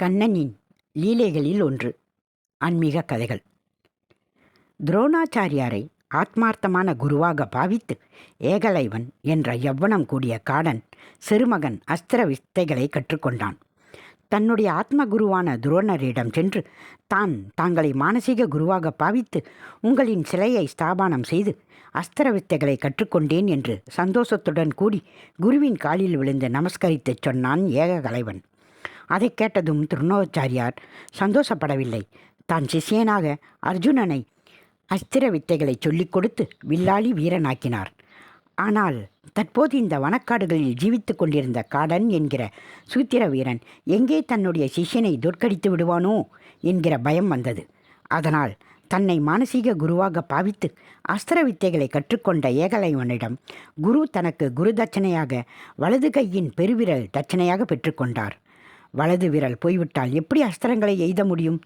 கண்ணனின் லீலைகளில் ஒன்று. ஆன்மீக கதைகள். துரோணாச்சாரியாரை ஆத்மார்த்தமான குருவாக பாவித்து ஏகலைவன் என்ற யவ்வனம் கூடிய காடன் சிறுமகன் அஸ்திர வித்தைகளை கற்றுக்கொண்டான். தன்னுடைய ஆத்ம குருவான துரோணரிடம் சென்று தான் தாங்களை மானசீக குருவாக பாவித்து உங்களின் சிலையை ஸ்தாபனம் செய்து அஸ்திர வித்தைகளை கற்றுக்கொண்டேன் என்று சந்தோஷத்துடன் கூடி குருவின் காலில் விழுந்து நமஸ்கரித்துச் சொன்னான் ஏககலைவன். அதைக் கேட்டதும் திருணோச்சாரியார் சந்தோஷப்படவில்லை. தான் சிஷியனாக அர்ஜுனனை அஸ்திர வித்தைகளை சொல்லிக் கொடுத்து வில்லாளி வீரனாக்கினார். ஆனால் தற்போது இந்த வனக்காடுகளில் ஜீவித்து கொண்டிருந்த காடன் என்கிற சூத்திர வீரன் எங்கே தன்னுடைய சிஷ்யனை தோற்கடித்து விடுவானோ என்கிற பயம் வந்தது. அதனால் தன்னை மானசீக குருவாக பாவித்து அஸ்திர வித்தைகளை கற்றுக்கொண்ட ஏகலைவனிடம் குரு தனக்கு குரு தட்சணையாக வலது கையின் பெருவிரல் தட்சணையாக பெற்றுக்கொண்டார் வலது விரல் போய்விட்டால் எப்படி அஸ்திரங்களை எய்த முடியும்?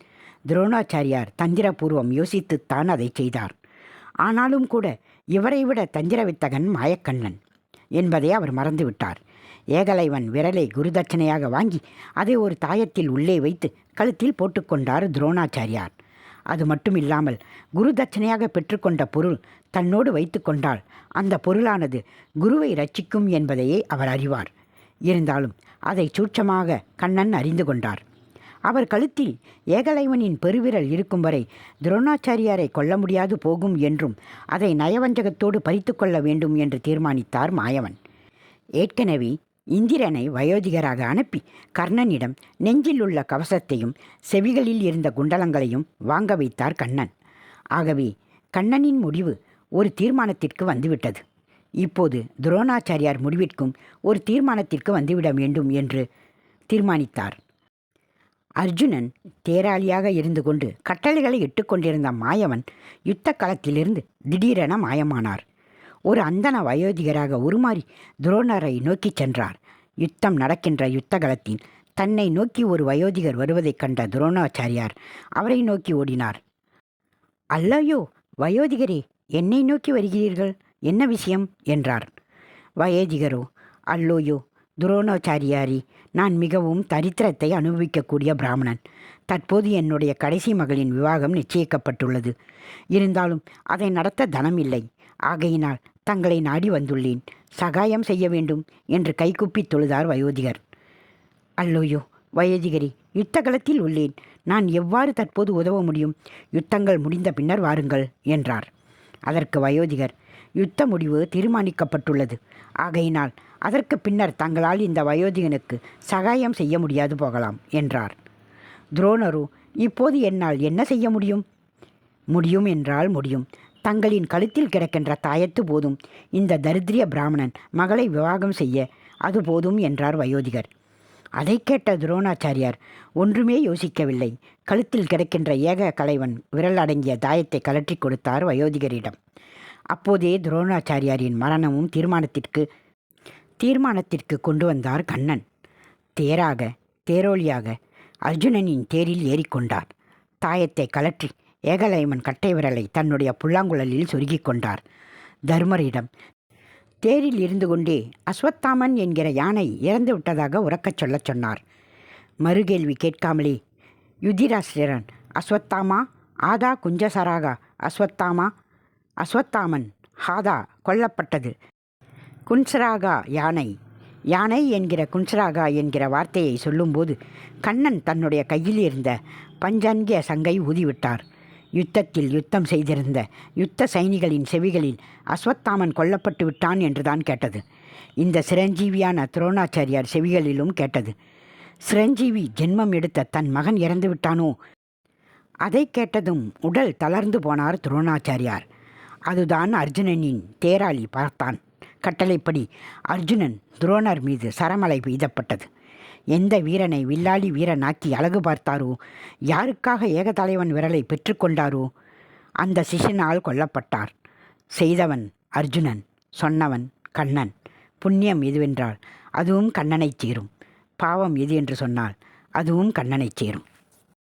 துரோணாச்சாரியார் தந்திரபூர்வம் யோசித்துத்தான் அதை செய்தார். ஆனாலும் கூட இவரை விட தந்திர வித்தகன் மாயக்கண்ணன் என்பதை அவர் மறந்துவிட்டார். ஏகலைவன் விரலை குருதட்சணையாக வாங்கி அதை ஒரு தாயத்தில் உள்ளே வைத்து கழுத்தில் போட்டுக்கொண்டார் துரோணாச்சாரியார். அது மட்டும் இல்லாமல் குரு தட்சணையாக பெற்றுக்கொண்ட பொருள் தன்னோடு வைத்து கொண்டால் அந்த பொருளானது குருவை ரட்சிக்கும் என்பதையே அவர் அறிவார். இருந்தாலும் அதை சூட்சமாக கண்ணன் அறிந்து கொண்டார். அவர் கழுத்தில் ஏகலைவனின் பெருவிரல் இருக்கும் வரை துரோணாச்சாரியாரை கொல்ல முடியாது போகும் என்றும் அதை நயவஞ்சகத்தோடு பறித்து கொள்ள வேண்டும் என்று தீர்மானித்தார் மாயவன். ஏற்கனவே இந்திரனை வயோதிகராக அனுப்பி கர்ணனிடம் நெஞ்சில் உள்ள கவசத்தையும் செவிகளில் இருந்த குண்டலங்களையும் வாங்க வைத்தார் கண்ணன். ஆகவே கண்ணனின் முடிவு ஒரு தீர்மானத்திற்கு வந்துவிட்டது. இப்போது துரோணாச்சாரியார் முடிவிற்கும் ஒரு தீர்மானத்திற்கு வந்துவிட வேண்டும் என்று தீர்மானித்தார். அர்ஜுனன் தேராளியாக இருந்து கொண்டு கட்டளைகளை இட்டுக்கொண்டிருந்த மாயவன் யுத்த களத்திலிருந்து திடீரென மாயமானார். ஒரு அந்தன வயோதிகராக உருமாறி துரோணரை நோக்கிச் சென்றார். யுத்தம் நடக்கின்ற யுத்த களத்தில் தன்னை நோக்கி ஒரு வயோதிகர் வருவதைக் கண்ட துரோணாச்சாரியார் அவரை நோக்கி ஓடினார். அல்லையோ வயோதிகரே என்னை நோக்கி வருகிறீர்கள்? என்ன விஷயம்? என்றார். வயோதிகரோ அல்லோயோ துரோணாச்சாரியாரி நான் மிகவும் தரித்திரத்தை அனுபவிக்கக்கூடிய பிராமணன். தற்போது என்னுடைய கடைசி மகளின் விவாகம் நிச்சயிக்கப்பட்டுள்ளது. இருந்தாலும் அதை நடத்த தனம் இல்லை ஆகையினால் தங்களை நாடி வந்துள்ளேன். சகாயம் செய்ய வேண்டும் என்று கைகுப்பி தொழுதார் வயோதிகர். அல்லோயோ வயோதிகரி யுத்த களத்தில் உள்ளேன். நான் எவ்வாறு தற்போது உதவ முடியும்? யுத்தங்கள் முடிந்த பின்னர் வாருங்கள் என்றார். அதற்கு வயோதிகர் யுத்த முடிவு தீர்மானிக்கப்பட்டுள்ளது. ஆகையினால் அதற்கு பின்னர் தங்களால் இந்த வயோதிகனுக்கு சகாயம் செய்ய முடியாது போகலாம் என்றார். துரோணரு இப்போது என்னால் என்ன செய்ய முடியும்? முடியும் என்றால் முடியும். தங்களின் கழுத்தில் கிடக்கின்ற தாயத்து போதும். இந்த தரித்திரிய பிராமணன் மகளை விவாகம் செய்ய அது போதும் என்றார் வயோதிகர். அதை கேட்ட துரோணாச்சாரியார் ஒன்றுமே யோசிக்கவில்லை. கழுத்தில் கிடக்கின்ற ஏக கலைவன் விரல் அடங்கிய தாயத்தை கலற்றி கொடுத்தார் வயோதிகரிடம். அப்போதே துரோணாச்சாரியாரின் மரணமும் தீர்மானத்திற்கு தீர்மானத்திற்கு கொண்டு வந்தார் கண்ணன். தேராக தேரோலியாக அர்ஜுனனின் தேரில் ஏறிக்கொண்டார். தாயத்தை கலற்றி ஏகலைமன் கட்டை விரலை தன்னுடைய புல்லாங்குழலில் சொருகிக் கொண்டார். தர்மரிடம் தேரில் இருந்து கொண்டே அஸ்வத்தாமன் என்கிற யானை இறந்து விட்டதாக உறக்கச் சொல்லச் சொன்னார். மறுகேள்வி கேட்காமலே யுதிராசிரன் அஸ்வத்தாமா? ஆதா குஞ்சசராகா அஸ்வத்தாமா? அஸ்வத்தாமன் ஹாதா கொல்லப்பட்டது. குன்சராகா யானை. யானை என்கிற குன்சராகா என்கிற வார்த்தையை சொல்லும்போது கண்ணன் தன்னுடைய கையில் இருந்த பஞ்சன்கிய சங்கை ஊதிவிட்டார். யுத்தத்தில் யுத்தம் செய்திருந்த யுத்த சைனிகளின் செவிகளில் அஸ்வத்தாமன் கொல்லப்பட்டு விட்டான் என்றுதான் கேட்டது. இந்த சிரஞ்சீவியான துரோணாச்சாரியார் செவிகளிலும் கேட்டது. சிரஞ்சீவி ஜென்மம் எடுத்த தன் மகன் இறந்து விட்டானோ அதை கேட்டதும் உடல் தளர்ந்து போனார் துரோணாச்சாரியார். அதுதான் அர்ஜுனனின் தேராளி பார்த்தான். கட்டளைப்படி அர்ஜுனன் துரோணர் மீது சரமலை பெய்தப்பட்டது எந்த வீரனை வில்லாளி வீரனாக்கி அழகு பார்த்தாரோ யாருக்காக ஏகதலைவன் விரலை பெற்றுக்கொண்டாரோ அந்த சிஷனால் கொல்லப்பட்டார். செய்தவன் அர்ஜுனன் சொன்னவன் கண்ணன். புண்ணியம் எதுவென்றால் அதுவும் கண்ணனைச் சேரும். பாவம் எது என்று சொன்னால் அதுவும் கண்ணனைச் சேரும்.